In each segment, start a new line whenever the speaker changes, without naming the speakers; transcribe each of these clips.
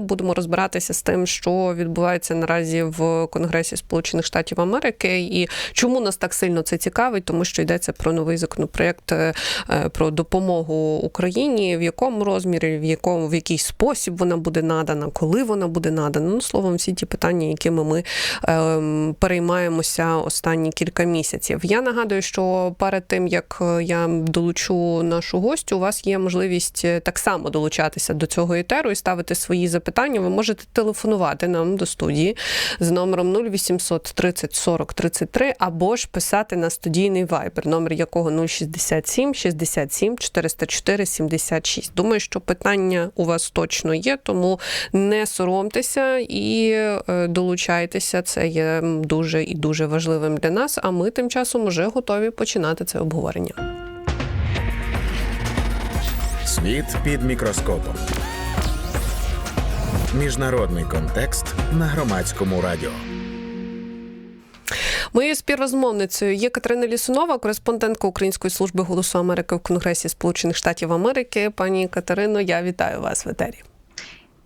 Будемо розбиратися з тим, що відбувається наразі в Конгресі Сполучених Штатів Америки, і чому нас так сильно це цікавить, тому що йдеться про новий законопроект е, про допомогу Україні, в якому розмірі, в якому в який спосіб вона буде надана, коли вона буде надана. Ну словом, всі ті питання, якими ми е, переймаємося останні кілька місяців. Я нагадую, що перед тим як я долучу нашу гостю, у вас є можливість так само долучатися до цього етеру і ставити свої запитання. Ви можете телефонувати нам до студії з номером 0800 30 40 33 або ж писати на студійний вайбер, номер якого 067 67 404 76. Думаю, що питання у вас точно є, тому не соромтеся і е, долучайтеся. Це є дуже і дуже важливим для нас. А ми тим часом вже готові починати це обговорення.
Світ під мікроскопом. Міжнародний контекст на громадському радіо.
Моєю співрозмовницею є Катерина Лісунова, кореспондентка Української служби голосу Америки в Конгресі Сполучених Штатів Америки. Пані Катерино, я вітаю вас в етері.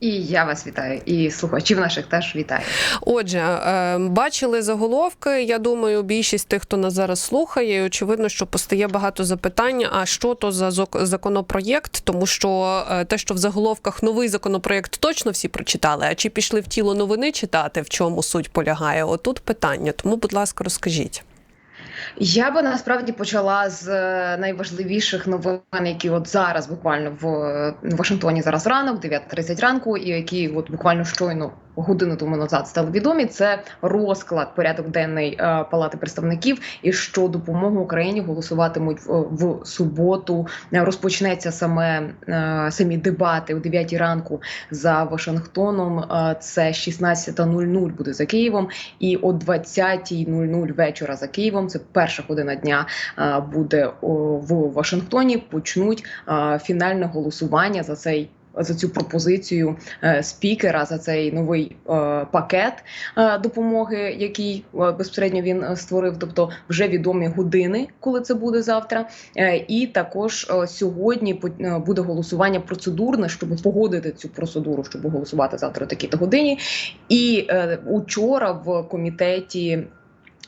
І я вас вітаю, і слухачів наших теж вітаю.
Отже, е, бачили заголовки. Я думаю, більшість тих, хто нас зараз слухає, очевидно, що постає багато запитань. А що то за законопроєкт? Тому що е, те, що в заголовках новий законопроєкт, точно всі прочитали. А чи пішли в тіло новини читати, в чому суть полягає? Отут питання. Тому, будь ласка, розкажіть.
Я би насправді почала з найважливіших новин, які от зараз буквально в Вашингтоні зараз ранок, 9.30 ранку, і які от буквально щойно годину тому назад стали відомі. Це розклад порядок денний е, палати представників. І що допомогу Україні голосуватимуть в, суботу. Розпочнеться саме е, самі дебати о 9 ранку за Вашингтоном. Е, це 16.00 буде за Києвом, і о 20.00 вечора за Києвом. Це перша година дня е, буде в Вашингтоні. Почнуть е, фінальне голосування за цей за цю пропозицію е, спікера за цей новий е, пакет е, допомоги, який безпосередньо він створив. Тобто вже відомі години, коли це буде завтра. І також сьогодні буде голосування процедурне, щоб погодити цю процедуру, щоб голосувати завтра такі то годині. І учора в комітеті.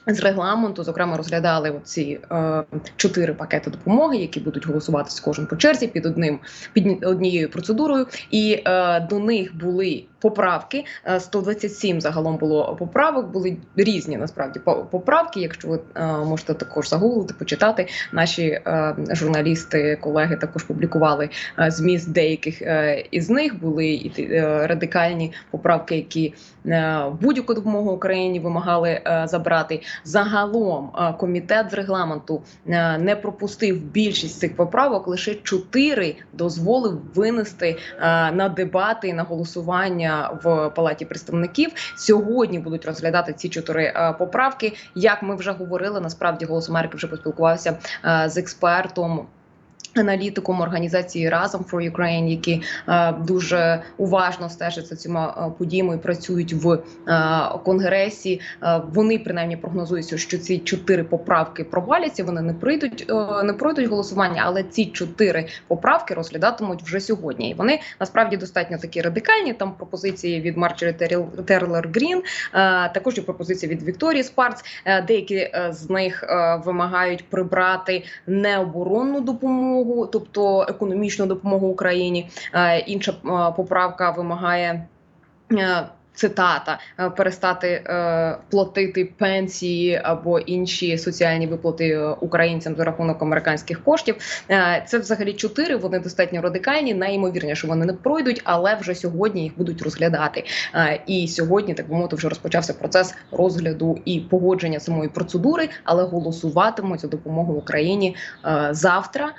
З регламенту, зокрема, розглядали ці е, чотири пакети допомоги, які будуть голосуватися кожен по черзі під одним під однією процедурою, і е, до них були поправки. 127 е, загалом було поправок. Були різні насправді поправки. Якщо ви е, можете також загуглити, почитати, наші е, журналісти, колеги також публікували зміст деяких із них. Були і радикальні поправки, які будь-яку допомогу Україні вимагали забрати. Загалом комітет з регламенту не пропустив більшість цих поправок. Лише чотири дозволив винести на дебати на голосування в палаті представників. Сьогодні будуть розглядати ці чотири поправки. Як ми вже говорили, насправді голос Америки вже поспілкувався з експертом Аналітиком організації разом for Ukraine, які е, дуже уважно стежать за цими е, подіями і працюють в е, конгресі. Е, вони принаймні прогнозують, що ці чотири поправки проваляться. Вони не прийдуть, е, не пройдуть голосування, але ці чотири поправки розглядатимуть вже сьогодні. І вони насправді достатньо такі радикальні. Там пропозиції від Марджері Терлер Грін, е, також і пропозиції від Вікторії Спарц. Е, деякі е, з них е, вимагають прибрати необоронну допомогу допомогу, тобто економічну допомогу Україні. Е, інша е, поправка вимагає. Цитата е, перестати е, платити пенсії або інші соціальні виплати е, українцям за рахунок американських коштів. Це взагалі чотири. Вони достатньо радикальні. Найімовірніше вони не пройдуть, але вже сьогодні їх будуть розглядати. І сьогодні так би мовити, вже розпочався процес розгляду і погодження самої процедури, але голосуватимуть за допомогу Україні завтра.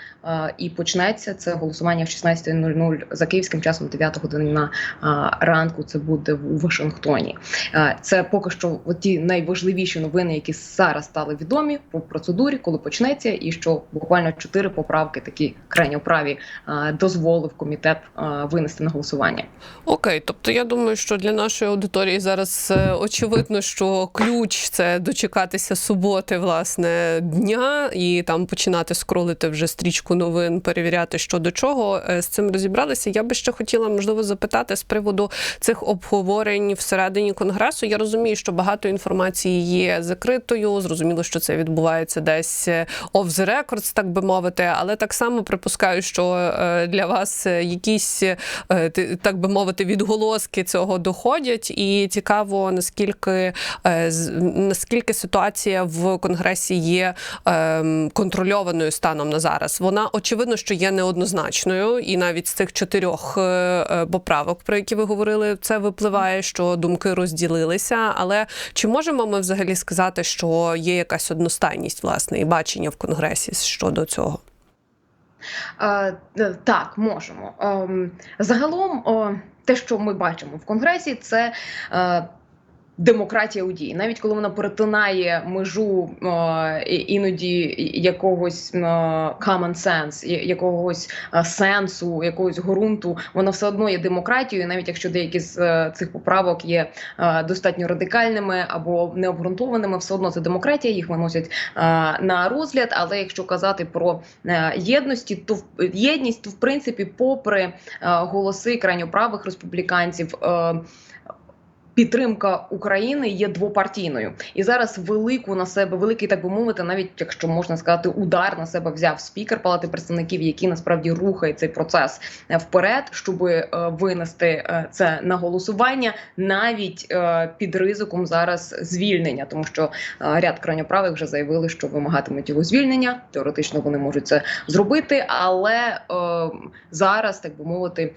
І почнеться це голосування в 16.00 за київським часом, 9 година е, ранку. Це буде в Вашингтоні. Е, Це поки що ті найважливіші новини, які зараз стали відомі по процедурі, коли почнеться, і що буквально чотири поправки, такі крайньо праві, е, дозволив комітет е, винести на голосування.
Окей, тобто я думаю, що для нашої аудиторії зараз очевидно, що ключ це дочекатися суботи, власне, дня, і там починати скролити вже стрічку новин, перевіряти, що до чого з цим розібралися. Я би ще хотіла можливо запитати з приводу цих обговорень всередині конгресу. Я розумію, що багато інформації є закритою. Зрозуміло, що це відбувається десь е, off the records, так би мовити, але так само припускаю, що е, для вас е, якісь так би мовити, відголоски цього доходять, і цікаво, наскільки наскільки ситуація в конгресі є ем, контрольованою станом на зараз. Вона очевидно, що є неоднозначною, і навіть з цих чотирьох поправок, про які ви говорили, це випливає, що думки розділилися. Але чи можемо ми взагалі сказати, що є якась одностайність власне і бачення в конгресі щодо цього?
Е, е, Так, можемо. Ем, Загалом, те, що ми бачимо в конгресі, це. Демократія у дії, навіть коли вона перетинає межу е, іноді якогось е, common sense, якогось е, сенсу, якогось ґрунту, вона все одно є демократією, навіть якщо деякі з е, цих поправок є е, достатньо радикальними або необґрунтованими, все одно це демократія, їх виносять е, на розгляд. Але якщо казати про е, єдності, то в- єдність, то в принципі, попри е, голоси крайньоправих республіканців. е, Підтримка України є двопартійною, і зараз велику на себе, великий так би мовити, навіть якщо можна сказати, удар на себе взяв спікер Палати представників, який насправді рухає цей процес е, вперед, щоб е, винести е, це на голосування, навіть під ризиком зараз звільнення, тому що ряд крайньоправих вже заявили, що вимагатимуть його звільнення. Теоретично вони можуть це зробити, але зараз, так би мовити,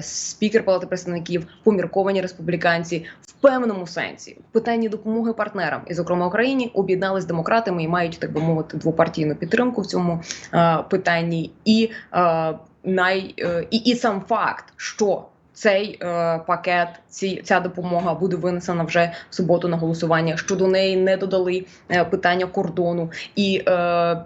спікер Палати представників, помірковані республіканці в певному сенсі. В питанні допомоги партнерам, і зокрема Україні, об'єднались демократами і мають так би мовити двопартійну підтримку в цьому е, питанні, і е, най е, і, і сам факт, що цей е, пакет, ці ця допомога буде винесена вже в суботу на голосування. Що до неї не додали е, питання кордону, і е,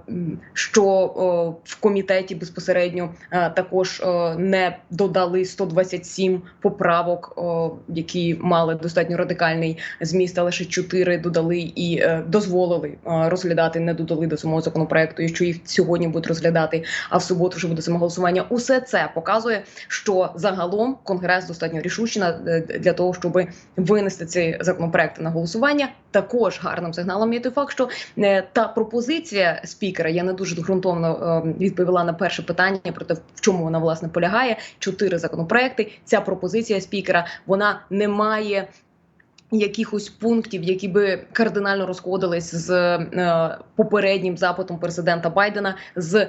що е, в комітеті безпосередньо е, також е, не додали 127 поправок, е, які мали достатньо радикальний зміст, а лише 4 додали і е, дозволили е, розглядати, не додали до самого законопроекту, і що їх сьогодні будуть розглядати, а в суботу вже буде саме голосування. Усе це показує, що загалом конгрес достатньо рішучий е, для того, щоб винести ці законопроекти на голосування. Також гарним сигналом є той факт, що е, та пропозиція спікера я не дуже ґрунтовно е, відповіла на перше питання про те, в чому вона власне полягає. Чотири законопроекти. Ця пропозиція спікера вона не має. Якихось пунктів, які би кардинально розходились з е, попереднім запитом президента Байдена з е,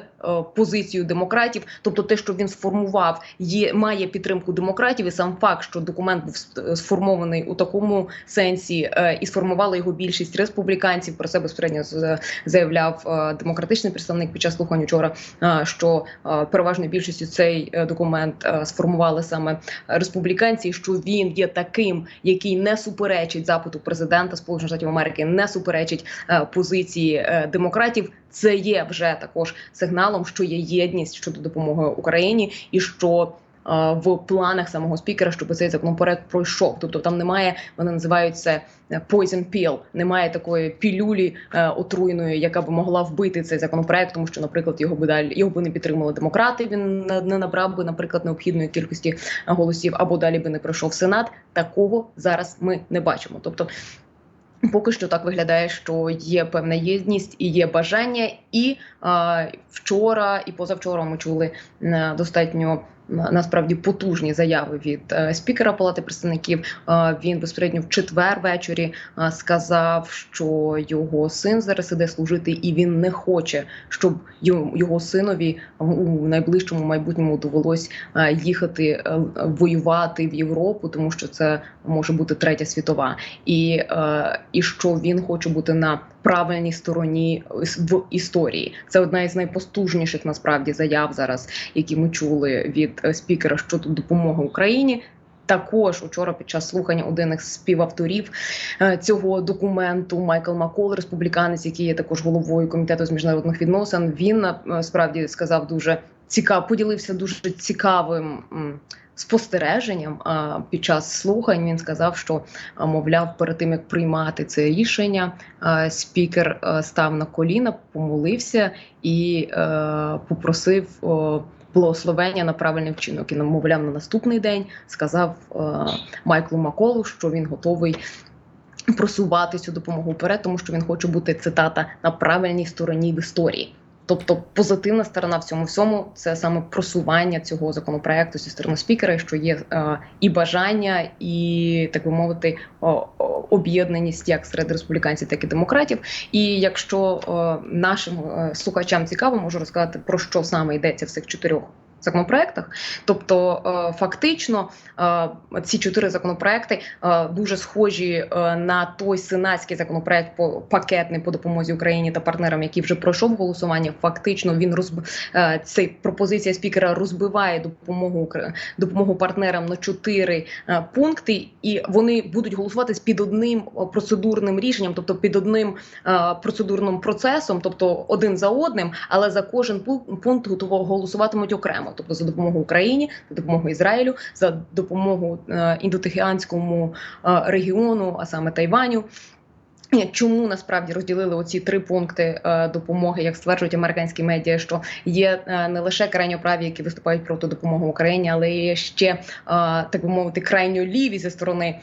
позицією демократів, тобто те, що він сформував, є має підтримку демократів, і сам факт, що документ був сформований у такому сенсі, е, і сформувала його більшість республіканців. Про це безпосередньо заявляв е, демократичний представник під час слухань вчора, е, що е, переважною більшістю цей е, документ е, сформували саме республіканці, що він є таким, який не суперечить запиту президента Сполучених Штатів Америки, не суперечить е, позиції е, демократів. Це є вже також сигналом, що є єдність щодо допомоги Україні, і що в планах самого спікера, щоб цей законопроект пройшов. Тобто там немає, вони називають це е, poison pill, немає такої пілюлі е, отруйної, яка би могла вбити цей законопроект, тому що, наприклад, його би далі його би не підтримали демократи. Він не- набрав би, наприклад, необхідної кількості е, голосів, або далі би не пройшов Сенат. Такого зараз ми не бачимо. Тобто. Поки що так виглядає, що є певна єдність і є бажання. І а, вчора і позавчора ми чули е, достатньо насправді потужні заяви від е, спікера Палати представників. Е, він безпосередньо в четвер ввечері е, сказав, що його син зараз іде служити, і він не хоче, щоб його синові у найближчому майбутньому довелось їхати воювати в Європу, тому що це може бути третя світова, і, і що він хоче бути на правильній стороні в історії. Це одна із найпостужніших насправді заяв зараз, які ми чули від е, спікера щодо допомоги Україні. також учора під час слухання один із співавторів е, цього документу Майкл Макол, республіканець, який є також головою комітету з міжнародних відносин. Він е, справді сказав дуже цікаво, поділився дуже цікавим. Спостереженням а, під час слухань він сказав, що мовляв, перед тим як приймати це рішення, спікер став на коліна, помолився і е, попросив благословення на правильний вчинок. І мовляв, на наступний день сказав е, Майклу Маколу, що він готовий. Просувати цю допомогу вперед, тому що він хоче бути цитата на правильній стороні в історії. Тобто позитивна сторона в цьому всьому це саме просування цього законопроекту зі сторони спікера, що є е, і бажання, і так би мовити, об'єднаність як серед республіканців, так і демократів. І якщо е, нашим е, слухачам цікаво, можу розказати про що саме йдеться в цих чотирьох. Законопроектах, тобто е, фактично е, ці чотири законопроекти е, дуже схожі на той сенатський законопроект по пакетний по допомозі Україні та партнерам, який вже пройшов голосування. Фактично він розб... цей пропозиція спікера розбиває допомогу допомогу партнерам на чотири пункти, і вони будуть голосувати під одним процедурним рішенням, тобто під одним процедурним процесом, тобто один за одним, але за кожен пу- пункт голосуватимуть окремо, тобто за допомогу Україні, за допомогу Ізраїлю, за допомогу е, індотихіанському е, регіону, а саме Тайваню. Чому насправді розділили оці три пункти е, допомоги, як стверджують американські медіа, що є е, не лише крайньоправі, які виступають проти допомоги Україні, але є ще е, так би мовити крайньо ліві зі сторони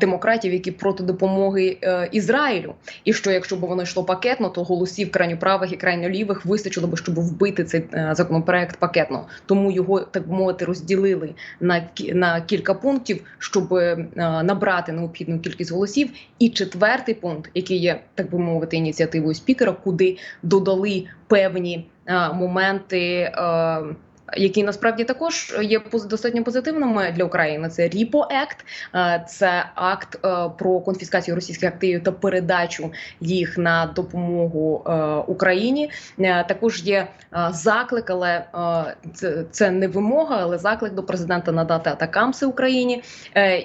демократів, які проти допомоги Ізраїлю. І що якщо б воно йшло пакетно, то голосів крайньоправих і крайньолівих вистачило б, щоб вбити цей законопроект пакетно. Тому його так би мовити розділили на на кілька пунктів, щоб набрати необхідну кількість голосів. І четвертий пункт, який є так би мовити ініціативою спікера, куди додали певні е, моменти. Які насправді також є достатньо позитивними для України. Це Act, е, це акт е, про конфіскацію російських активів та передачу їх на допомогу е, Україні. Також є заклик, але це, не вимога, але заклик до президента надати атакамси Україні.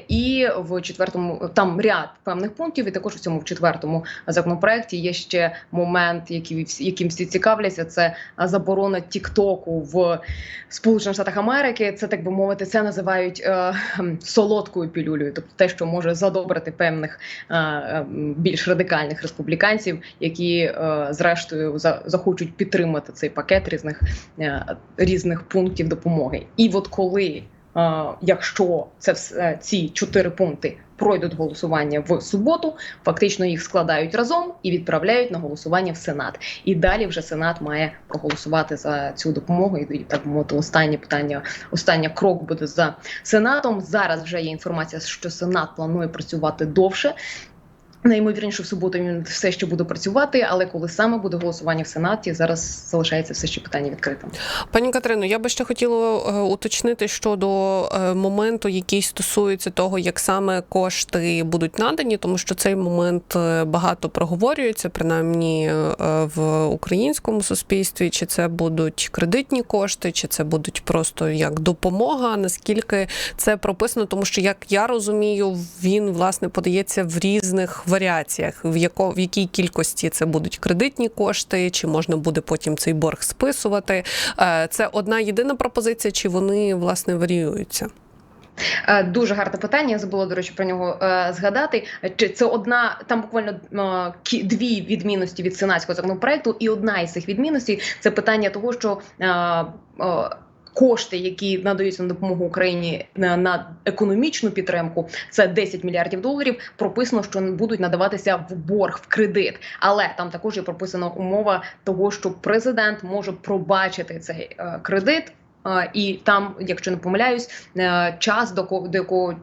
І в четвертому там ряд певних пунктів. І також у цьому в четвертому законопроекті є ще момент, який яким всі цікавляться. Це заборона Тіктоку в Сполучених Штатах Америки. Це так би мовити, це називають е, солодкою пілюлею, тобто те, що може задобрити певних е, е, більш радикальних республіканців, які е, зрештою за, захочуть підтримати цей пакет різних е, різних пунктів допомоги. І от коли, е, якщо це все ці чотири пункти пройдуть голосування в суботу, фактично їх складають разом і відправляють на голосування в Сенат. І далі вже Сенат має проголосувати за цю допомогу. І так мовити, останнє питання, останній крок буде за Сенатом. Зараз вже є інформація, що Сенат планує працювати довше. Найімовірніше в суботу він все ще буде працювати, але коли саме буде голосування в Сенаті, зараз залишається все ще питання відкритим.
Пані Катерино, я би ще хотіла е, уточнити щодо е, моменту, який стосується того, як саме кошти будуть надані, тому що цей момент е, багато проговорюється, принаймні в українському суспільстві, чи це будуть кредитні кошти, чи це будуть просто як допомога. Наскільки це прописано, тому що як я розумію, він власне подається в різних варіаціях, в яко в якій кількості це будуть кредитні кошти, чи можна буде потім цей борг списувати. Е, Це одна єдина пропозиція, чи вони власне варіюються?
Е, Дуже гарне питання. Я забула, до речі, про нього е, згадати. Чи це одна там буквально дві відмінності від сенатського законопроекту, і одна із цих відмінностей це питання того, що кошти, які надаються на допомогу Україні на, на економічну підтримку, це 10 мільярдів доларів. Прописано, що будуть надаватися в борг в кредит, але там також є прописана умова того, що президент може пробачити цей е, кредит. Е, І там, якщо не помиляюсь, е, час до якого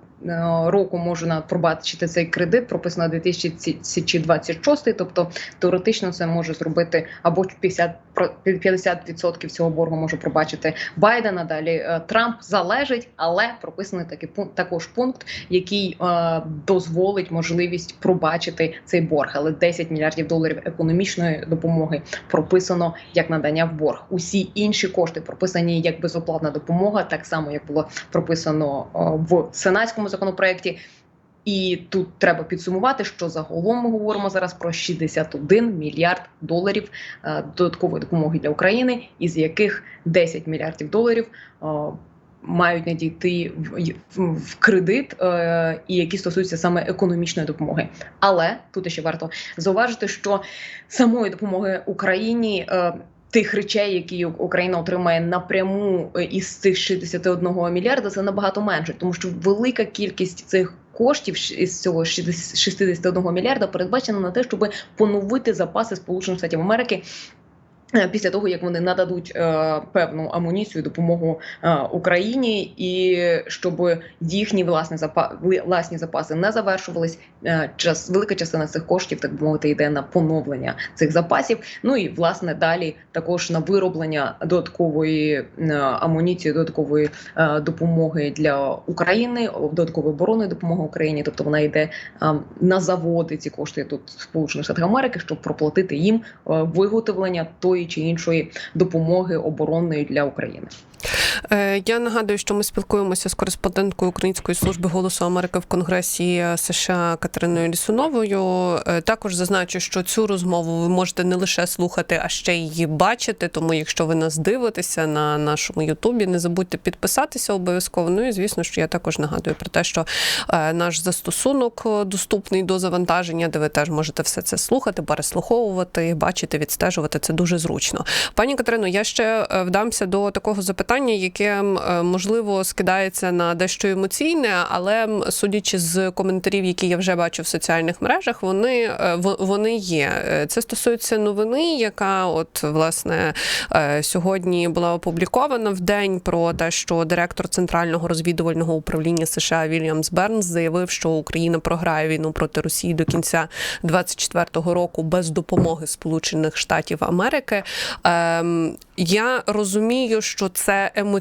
року можна пробачити цей кредит. Прописано 2026, тобто теоретично це може зробити або 50%, про- 50% цього боргу може пробачити Байдена. Далі е, Трамп залежить, але прописаний такий пункт, також пункт, який е, дозволить можливість пробачити цей борг. Але 10 мільярдів доларів економічної допомоги прописано як надання в борг. Усі інші кошти прописані як безоплатна допомога, так само як було прописано е, в сенатському законопроекті. І тут треба підсумувати, що загалом ми говоримо зараз про 61 мільярд доларів е, додаткової допомоги для України, із яких 10 мільярдів доларів е, мають надійти в, кредит, е, і які стосуються саме економічної допомоги. Але тут ще варто зауважити, що самої допомоги Україні. Тих речей, які Україна отримає напряму е, із цих 61 мільярда, це набагато менше, тому що велика кількість цих коштів із цього 60 61 мільярда передбачена на те, щоб поновити запаси Сполучених Штатів Америки. Е, Після того як вони нададуть е, певну амуніцію, допомогу е, Україні, і щоб їхні власні запа власні запаси не завершувались, е, час велика частина цих коштів, так би мовити, йде на поновлення цих запасів. Ну і власне далі також на вироблення додаткової е, амуніції, додаткової е, допомоги для України, додаткової оборонної допомоги Україні. Тобто вона йде е, на заводи. Ці кошти тут Сполучених Штатах Америки, щоб проплатити їм е, виготовлення тої чи іншої допомоги оборонної для України.
Е, Я нагадую, що ми спілкуємося з кореспонденткою Української служби голосу Америки в Конгресі США Катериною Лісуновою. Е, Також зазначу, що цю розмову ви можете не лише слухати, а ще її бачити. Тому, якщо ви нас дивитеся на нашому Ютубі, не забудьте підписатися обов'язково. Ну і звісно, що я також нагадую про те, що е, наш застосунок доступний до завантаження, де ви теж можете все це слухати, переслуховувати, бачити, відстежувати. Це дуже зручно. Пані Катерино, я ще вдамся до такого запитання, яке можливо скидається на дещо емоційне, але судячи з коментарів, які я вже бачу в соціальних мережах, вони, е, вони є. Е, Це стосується новини, яка от власне е, сьогодні була опублікована в день про те, що директор центрального розвідувального управління США Вільямс Бернс заявив, що Україна програє війну проти Росії до кінця 2024 року без допомоги Сполучених Штатів Америки. Ем, я розумію, що це емоційно.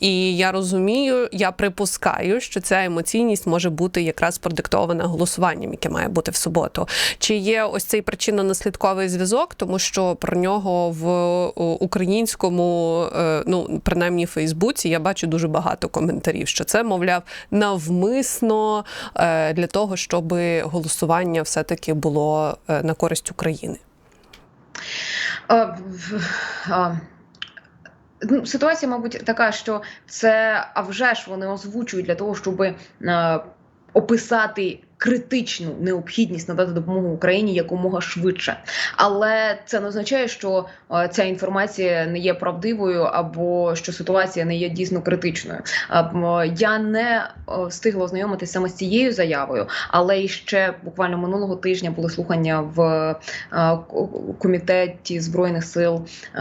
І я розумію, я припускаю, що ця емоційність може бути якраз продиктована голосуванням, яке має бути в суботу. Чи є ось цей причинно-наслідковий зв'язок, тому що про нього в українському, е, ну принаймні Фейсбуці, я бачу дуже багато коментарів, що це, мовляв, навмисно е, для того, щоб голосування все-таки було е, на користь України.
В- а, ну, Ситуація, мабуть, така, що це а вже ж вони озвучують для того, щоб е, описати критичну необхідність надати допомогу Україні якомога швидше. Але це не означає, що е, ця інформація не є правдивою або що ситуація не є дійсно критичною. Я не е, встигла ознайомитися саме з цією заявою, але ще буквально минулого тижня були слухання в е, комітеті збройних сил е,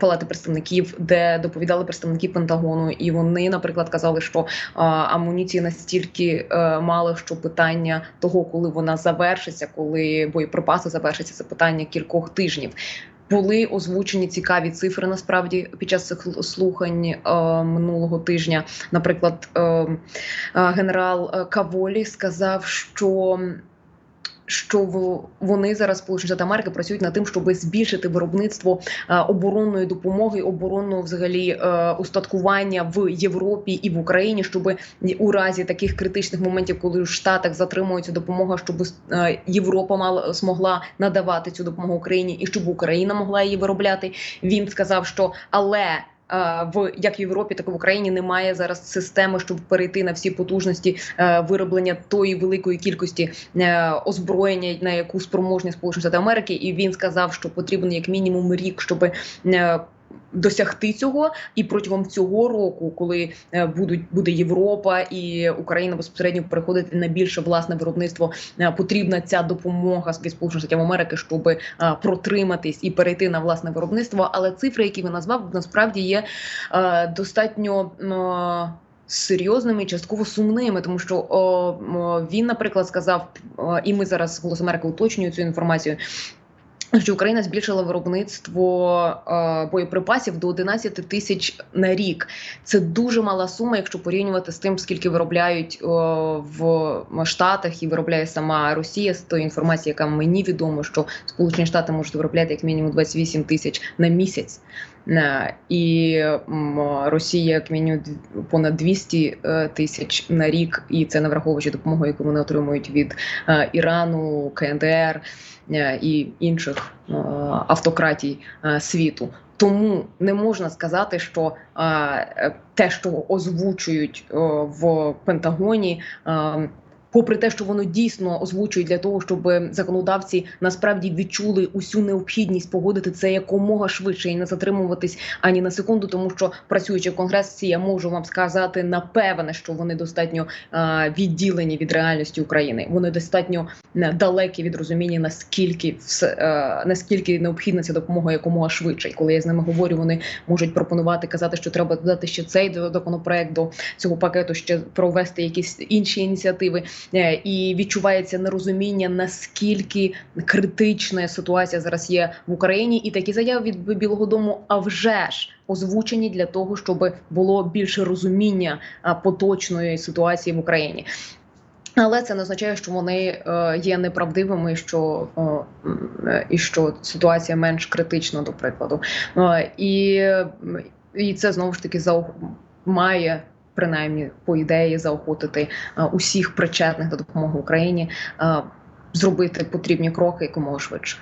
Палати представників, де доповідали представники Пентагону, і вони, наприклад, казали, що е, амуніції настільки е, мало, що питання того, коли вона завершиться, коли боєприпаси завершаться, це питання кількох тижнів. Були озвучені цікаві цифри насправді під час цих слухань е, минулого тижня. Наприклад, е, е, генерал е, Каволі сказав, що що вони зараз Сполучені Штати Америки працюють над тим, щоб збільшити виробництво е, оборонної допомоги, оборонного взагалі е, устаткування в Європі і в Україні, щоб у разі таких критичних моментів, коли в Штатах затримується допомога, щоб е, Європа мала змогла надавати цю допомогу Україні, і щоб Україна могла її виробляти. Він сказав, що але. Е, В як в Європі, так і в Україні немає зараз системи, щоб перейти на всі потужності е, вироблення тої великої кількості е, озброєння, на яку спроможні Сполучені Штати Америки, і він сказав, що потрібен як мінімум рік, щоб досягти цього. І протягом цього року, коли е, будуть буде Європа і Україна безпосередньо переходити на більше власне виробництво, е, потрібна ця допомога від Сполучених Штатів Америки, щоб е, протриматись і перейти на власне виробництво. Але цифри, які ви назвав, насправді є достатньо. серйозними, і частково сумними, тому що о, м, він, наприклад, сказав, о, і ми зараз Голос Америки уточнюємо цю інформацію. Що Україна збільшила виробництво е, боєприпасів до 11 тисяч на рік. Це дуже мала сума, якщо порівнювати з тим, скільки виробляють е, в Штатах і виробляє сама Росія. З тої інформації, яка мені відомо, що Сполучені Штати можуть виробляти як мінімум 28 тисяч на місяць. Е, І Росія як мінімум понад 200 е, тисяч на рік, і це не враховуючи допомогу, яку вони отримують від е, Ірану, КНДР і інших автократій світу. Тому не можна сказати, що те, що озвучують в Пентагоні. Попри те, що воно дійсно озвучують для того, щоб законодавці насправді відчули усю необхідність погодити це якомога швидше і не затримуватись ані на секунду, тому що працюючи в конгресі, я можу вам сказати напевне, що вони достатньо відділені від реальності України. Вони достатньо е, далекі від розуміння, наскільки все наскільки необхідна ця допомога якомога швидше. І коли я з ними говорю, вони можуть пропонувати казати, що треба додати ще цей законопроект до цього пакету, ще провести якісь інші ініціативи. Е, І відчувається нерозуміння, наскільки критична ситуація зараз є в Україні, і такі заяви від Білого Дому, а вже ж озвучені для того, щоб було більше розуміння поточної ситуації в Україні. Але це не означає, що вони е, є неправдивими, що і що ситуація менш критична, до прикладу. Е, і, і це знову ж таки має принаймні по ідеї заохотити е, усіх причетних до допомоги Україні е, зробити потрібні кроки якомога швидше.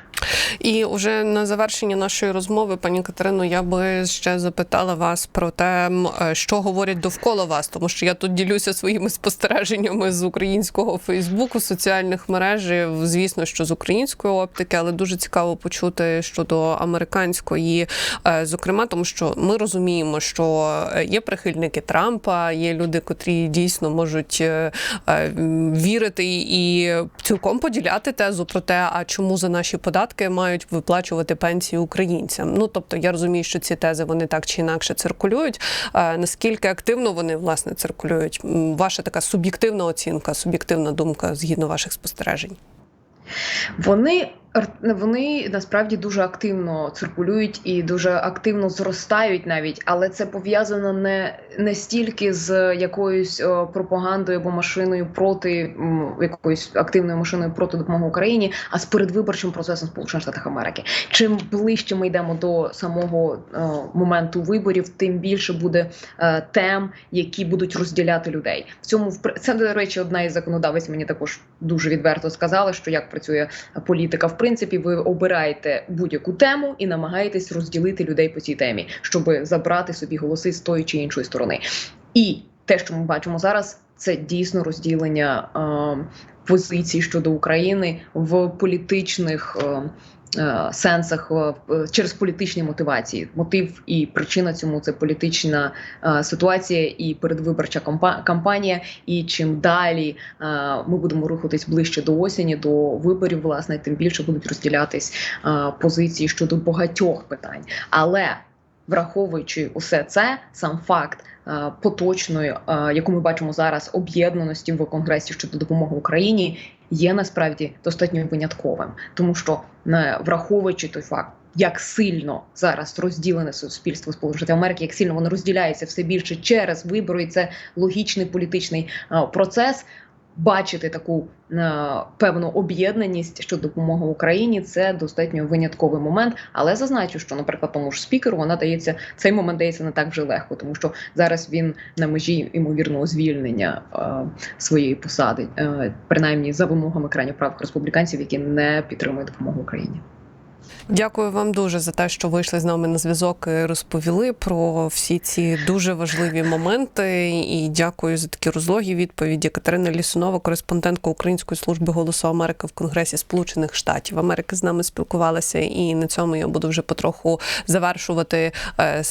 І уже на завершення нашої розмови, пані Катерино, я би ще запитала вас про те, е, що говорять довкола вас, тому що я тут ділюся своїми спостереженнями з українського Фейсбуку, соціальних мереж. Звісно, що з української оптики, але дуже цікаво почути щодо американської, е, зокрема, тому що ми розуміємо, що е, є прихильники Трампа, є люди, котрі дійсно можуть вірити і цілком поділяти тезу про те, а чому за наші податки мають виплачувати пенсії українцям. Ну тобто я розумію, що ці тези вони так чи інакше циркулюють. Наскільки активно вони власне циркулюють? Ваша така суб'єктивна оцінка, суб'єктивна думка згідно ваших спостережень.
Вони вони насправді дуже активно циркулюють і дуже активно зростають навіть, але це пов'язано не, не стільки з якоюсь пропагандою або машиною проти якоюсь активною машиною проти допомоги Україні, а з передвиборчим процесом Сполучених Штатів Америки. Чим ближче ми йдемо до самого моменту виборів, тим більше буде е, тем, які будуть розділяти людей. В цьому це до речі, одна із законодавець мені також дуже відверто сказала, що як працює політика. В принципі, ви обираєте будь-яку тему і намагаєтесь розділити людей по цій темі, щоб забрати собі голоси з тої чи іншої сторони. І те, що ми бачимо зараз, це дійсно розділення е, позицій щодо України в політичних. Е, Сенсах е, в- через політичні мотивації, мотив і причина цьому це політична е, ситуація і передвиборча кампа- кампанія. І чим далі е, ми будемо рухатись ближче до осені, до виборів, власне, тим більше будуть розділятись е, позиції щодо багатьох питань. Але враховуючи усе це, сам факт е, поточної, е, яку ми бачимо зараз, об'єднаності в конгресі щодо допомоги Україні, є насправді достатньо винятковим, тому що не враховуючи той факт. Як сильно зараз розділене суспільство Сполучених Америки, як сильно воно розділяється все більше через вибори, і це логічний політичний е, процес. Бачити таку е, певну об'єднаність щодо допомоги Україні це достатньо винятковий момент. Але зазначу, що, наприклад, тому ж спікеру вона дається цей момент дається не так вже легко, тому що зараз він на межі ймовірного звільнення е, своєї посади, е, принаймні за вимогами крайньо правих республіканців, які не підтримують допомогу Україні.
Дякую вам дуже за те, що вийшли з нами на зв'язок і розповіли про всі ці дуже важливі моменти. І дякую за такі розлогі відповіді. Катерина Лісунова, кореспондентка Української служби голосу Америки в Конгресі Сполучених Штатів Америки, з нами спілкувалася. І на цьому я буду вже потроху завершувати е,